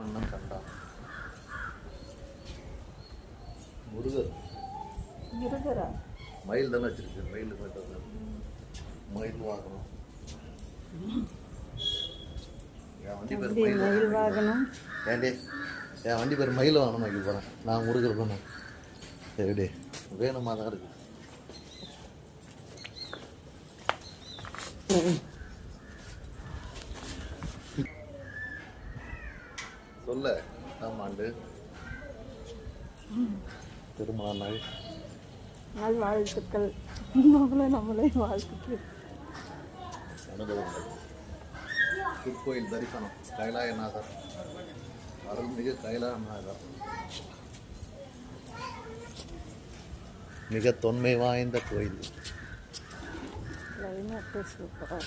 அண்ணன் கண்டா. முருகர். இருக்கிறா மயில் தானே வச்சிருக்கு. மயில் மட்டும் மயில் வாகனம். என் வண்டி பேர் மயில் வாகனம். ஏண்டி? என் வண்டி பேர் மயில் வாகனம் வைக்க போகிறேன் நான் முருகர் பண்ணேன் சரிடி வேணுமா தான் இருக்கு. சொல்ல. எட்டாம் ஆண்டு. திருமண நாள் நாள் வாழ்த்துக்கள். நம்மளே நம்மளே வாழ்த்துக்கள். அனுபவங்கள். திருக்கோயில் தரிசனம். கைலாயநாதர் அருள்மிகு கைலாயநாதர் மிக தொன்மை வாய்ந்த கோயில். கிளைமேட்டு சூப்பராக